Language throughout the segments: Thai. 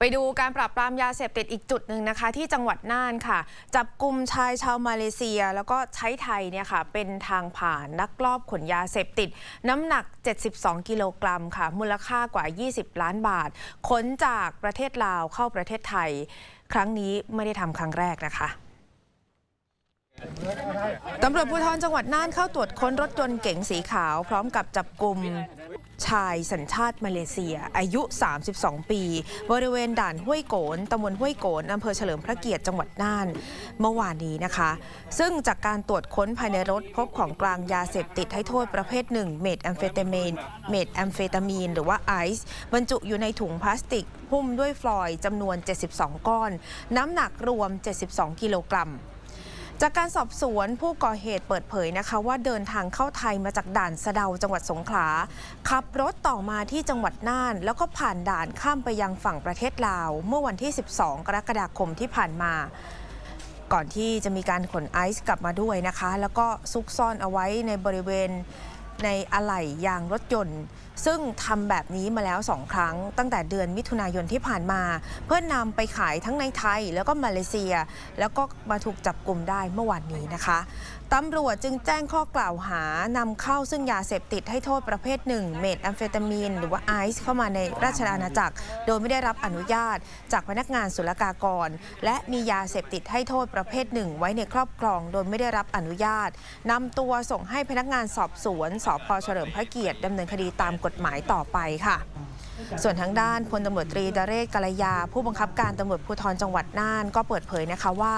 ไปดูการปราบปรามยาเสพติดอีกจุดหนึ่งนะคะ ที่จังหวัดน่านค่ะ จับกลุ่มชายชาวมาเลเซีย แล้วก็ใช้ไทยเนี่ยค่ะ เป็นทางผ่านนักลอบขนยาเสพติด น้ำหนัก 72 กิโลกรัมค่ะ มูลค่ากว่า 20 ล้านบาท ขนจากประเทศลาวเข้าประเทศไทย ครั้งนี้ไม่ได้ทำครั้งแรกนะคะตำรวจภูธรจังหวัดน่านเข้าตรวจค้นรถยนต์เก๋งสีขาว พร้อมกับจับกลุ่ม ชายสัญชาติมาเลเซีย อายุ 32 ปี บริเวณด่านห้วยโกนตำบลห้วยโกนอำเภอเฉลิมพระเกียรติจังหวัดน่าน เมื่อวานนี้นะคะ ซึ่งจากการตรวจค้นภายในรถพบของกลางยาเสพติดให้โทษประเภทหนึ่งเมทแอมเฟตามีนเมทแอมเฟตามีน หรือว่าไอซ์บรรจุอยู่ในถุงพลาสติกหุ้มด้วยฟลอยด์จำนวน 72 ก้อน น้ำหนักรวม 72 กิโลกรัม จากการสอบสวนผู้ก่อเหตุเปิดเผยนะคะว่าเดินทางเข้าไทยมาจากด่านสะเดาจังหวัดสงขลาขับรถต่อมาที่จังหวัดน่าน แล้วก็ผ่านด่านข้ามไปยังฝั่งประเทศลาว เมื่อวันที่ 12 กรกฎาคมที่ผ่านมา ก่อนที่จะมีการขนไอซ์กลับมาด้วยนะคะ แล้วก็ซุกซ่อนเอาไว้ในบริเวณ ในอะไหล่ยางรถยนต์ ซึ่งทำแบบนี้มาแล้วสองครั้ง ตั้งแต่เดือนมิถุนายนที่ผ่านมา เพื่อนนำไปขายทั้งในไทยแล้วก็มาเลเซีย แล้วก็มาถูกจับกลุ่มได้เมื่อวานนี้นะคะตำรวจจึงแจ้งข้อกล่าวหานำเข้าซึ่งยาเสพติดให้โทษประเภทหนึ่งเมทแอมเฟตามีน หรือว่าไอซ์เข้ามาในราชอาณาจักร โดยไม่ได้รับอนุญาต จากพนักงานศุลกากร และมียาเสพติดให้โทษประเภทหนึ่งไว้ในครอบครอง โดยไม่ได้รับอนุญาตนำตัวส่งให้พนักงานสอบสวนสพเฉลิมพระเกียรติดำเนินคดีตามกฎหมายต่อไปค่ะ ส่วนทางด้านพลตำรวจตรีดเรศกัลยา ผู้บังคับการตำรวจภูธรจังหวัดน่านก็เปิดเผยนะคะว่า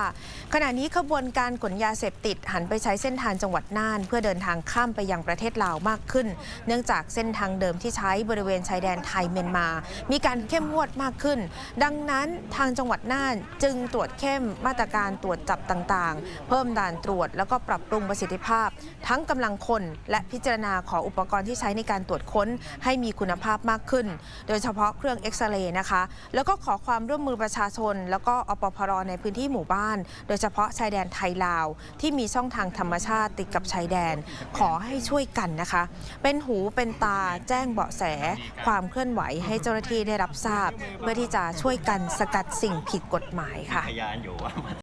ขณะนี้ขบวนการขนยาเสพติดหันไปใช้เส้นทางจังหวัดน่าน เพื่อเดินทางข้ามไปยังประเทศลาวมากขึ้น เนื่องจากเส้นทางเดิมที่ใช้บริเวณชายแดนไทยเมียนมา มีการเข้มงวดมากขึ้น ดังนั้นทางจังหวัดน่านจึงตรวจเข้มมาตรการตรวจจับต่างๆ เพิ่มด่านตรวจแล้วก็ปรับปรุงประสิทธิภาพ ทั้งกำลังคนและพิจารณาขออุปกรณ์ที่ใช้ในการตรวจค้นให้มีคุณภาพมากขึ้นโดยเฉพาะเครื่องเอ็กซเรย์นะคะ แล้วก็ขอความร่วมมือประชาชน แล้วก็อปพรในพื้นที่หมู่บ้าน โดยเฉพาะชายแดนไทยลาว ที่มีช่องทางธรรมชาติติดกับชายแดน ขอให้ช่วยกันนะคะ เป็นหูเป็นตาแจ้งเบาะแส ความเคลื่อนไหวให้เจ้าหน้าที่ได้รับทราบ เพื่อที่จะช่วยกันสกัดสิ่งผิดกฎหมายค่ะ